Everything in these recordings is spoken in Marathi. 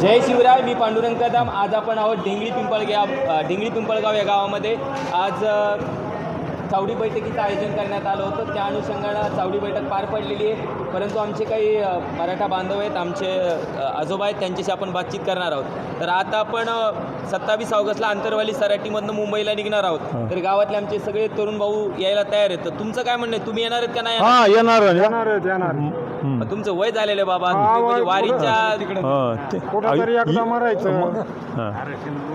जय शिवराय मी पांडुरंग कदम. आज आपण आहोत ढिंगळी पिंपळगाव ढिंगळी पिंपळगाव या गावामध्ये. आज चावडी बैठकीचं आयोजन करण्यात आलं होतं. त्या अनुषंगानं चावडी बैठक पार पडलेली आहे. परंतु आमचे काही मराठा बांधव आहेत आमचे आजोबा आहेत त्यांच्याशी आपण बातचीत करणार आहोत. तर आता आपण सत्तावीस ऑगस्टला आंतरवाली सराटीमधनं मुंबईला निघणार आहोत. तर गावातले आमचे सगळे तरुण भाऊ यायला तयार आहेत. तर तुमचं काय म्हणणं आहे? तुम्ही येणार आहेत का नाही? हा येणार येणार येणार. तुमचं वय झालेलं आहे बाबा. म्हणजे वारीच्या मरायचं.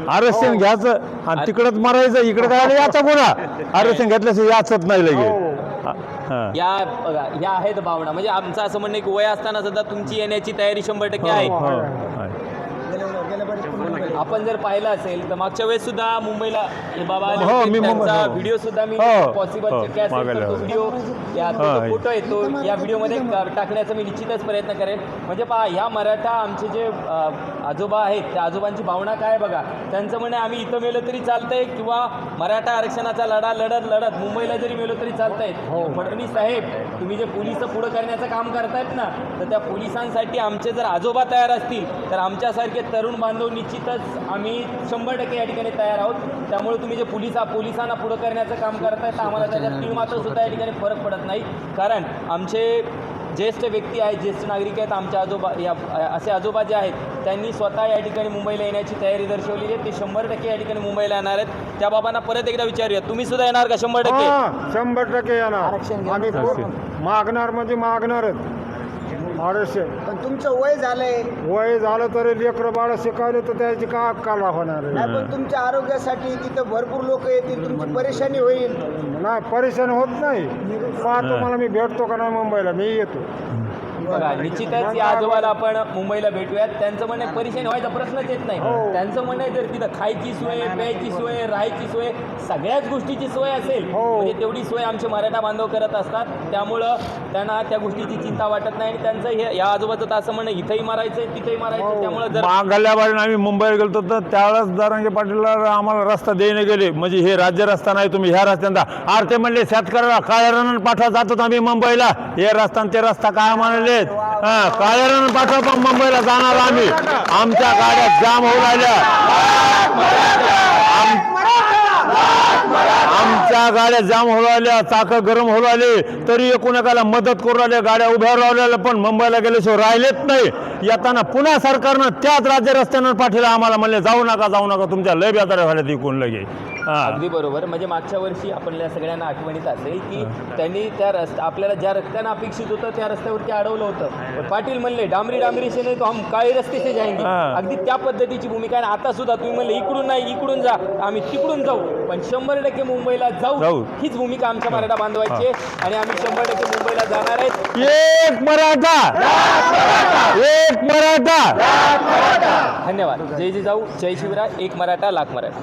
आरक्षण. घ्यायचं आणि तिकडच मरायचं इकडे काय याचा गुन्हा आरक्षण घेतल्याशिवाय याचत नाही लगे हा, हा. या बघा या आहेत भावना म्हणजे आमचं असं म्हणणं आहे की वय असताना सुद्धा तुमची येण्याची तयारी शंभर टक्के आहे हो, आहे. आपण जर पाहिलं असेल तर मागच्या वेळेस सुद्धा मुंबईला हे बाबा हो, मी मुंबई- त्यांचा हो. व्हिडिओ सुद्धा मी हो, पॉसिबल हो, शक्य असेल तर मागायला तो हवा. व्हिडिओ या हा, तो. फोटो आहे तो या व्हिडिओमध्ये क- टाकण्याचा मी निश्चितच प्रयत्न करेन म्हणजे पहा ह्या मराठा आमचे जे अ, आजोबा आहेत त्या आजोबांची भावना काय बघा त्यांचं म्हणे आम्ही इथं मेलो तरी चालतंय किंवा मराठा आरक्षणाचा लढा लढत लढत मुंबईला जरी मेलो तरी चालतंय फडणवीस साहेब तुम्ही जे पोलीस पुढं करण्याचं काम करतायत ना तर त्या पोलिसांसाठी आमचे जर आजोबा तयार असतील तर आमच्यासारखे तरुण बांधव निश्चितच आम्ही शंभर टक्के या ठिकाणी तयार आहोत. त्यामुळे तुम्ही जे पोलिसा पोलिसांना पुढं करण्याचं काम करताय तर आम्हाला त्याच्यात तीळ मात्र सुद्धा या ठिकाणी फरक पडत नाही. कारण आमचे ज्येष्ठ व्यक्ती आहेत ज्येष्ठ नागरिक आहेत आमचे आजोबा या असे आजोबा जे आहेत त्यांनी स्वतः या ठिकाणी मुंबईला येण्याची तयारी दर्शवलेली आहे. ते शंभर टक्के या ठिकाणी मुंबईला येणार आहेत. त्या बाबांना परत एकदा विचारूया. तुम्ही सुद्धा येणार का शंभर टक्के? हा शंभर टक्के येणार. आरक्षण. मागणार म्हणजे मागणारच. आरक्षण पण तुमचं वय झालंय. वय झालं तरी लेकरं बाळ शिकावले तर त्याची का अक्काला होणार आहे? नाही पण तुमच्या आरोग्यासाठी तिथं भरपूर लोक येतील तुमची परेशानी होईल. नाही परेशान होत नाही. पाहतो मला मी भेटतो का नाही मुंबईला मी येतो. बघा निश्चितच या आजोबाला आपण मुंबईला भेटूयात. त्यांचं म्हणणं परेशानी व्हायचा प्रश्नच येत नाही. त्यांचं म्हणणं आहे जर तिथं खायची सोय प्यायची सोय राहायची सोय सगळ्याच गोष्टीची सोय असेल हो. म्हणजे तेवढी सोय आमचे मराठा बांधव करत असतात. त्यामुळं त्यांना त्या गोष्टीची चिंता वाटत नाही आणि त्यांचं हे या आजोबाचं तर असं म्हणणं इथंही मारायचंय तिथेही मारायचं त्यामुळं जर मागल्या बाजूने आम्ही मुंबईला गेलो तर त्यावेळेस दारांगे पाटीलला आम्हाला रस्ता देणे गेले. म्हणजे हे राज्य रस्ता नाही तुम्ही ह्या रस्त्यांदा आर ते म्हणले शेतकऱ्याला काळ्या पाठवा. जातो आम्ही मुंबईला. हे रस्ता ते रस्ता काय म्हणाले? हा काळ्या पाठवा पण मुंबईला जाणार आम्ही. आमच्या गाड्या जाम होऊ राहिल्या. आमच्या गाड्या जाम होऊ राहिल्या चाकं गरम होऊ राहिले. तरी एकोणाकाला मदत करू राहिले गाड्या उभ्या राहिल्या पण मुंबईला गेल्याशिवाय राहिलेच नाही. येताना पुन्हा सरकारनं त्याच राज्य रस्त्यानं पाठवलं आम्हाला म्हणले जाऊ नका जाऊ नका तुमच्या लय बेदाऱ्या व्हायला तिकून लगे. अगदी बरोबर. म्हणजे मागच्या वर्षी आपल्या सगळ्यांना आठवणीत असेल की त्यांनी त्या रस्त्या आपल्याला ज्या रस्त्यानं अपेक्षित होतं त्या रस्त्यावरती अडवलं होतं. पाटील म्हणले डांबरी डांबरी से नाही तो हम काळे रस्ते से जाएंगे. हा. अगदी त्या पद्धतीची भूमिका आहे. आणि आता सुद्धा तुम्ही म्हणले इकडून नाही इकडून जा आम्ही तिकडून जाऊ. पण शंभर टक्के मुंबईला जाऊ जाऊ. हीच भूमिका आमच्या मराठा बांधवायची आहे. आणि आम्ही शंभर टक्के मुंबईला जाणार आहेत. एक मराठा एक मराठा धन्यवाद. जय जिजाऊ जय शिवराय एक मराठा लाख मराठा.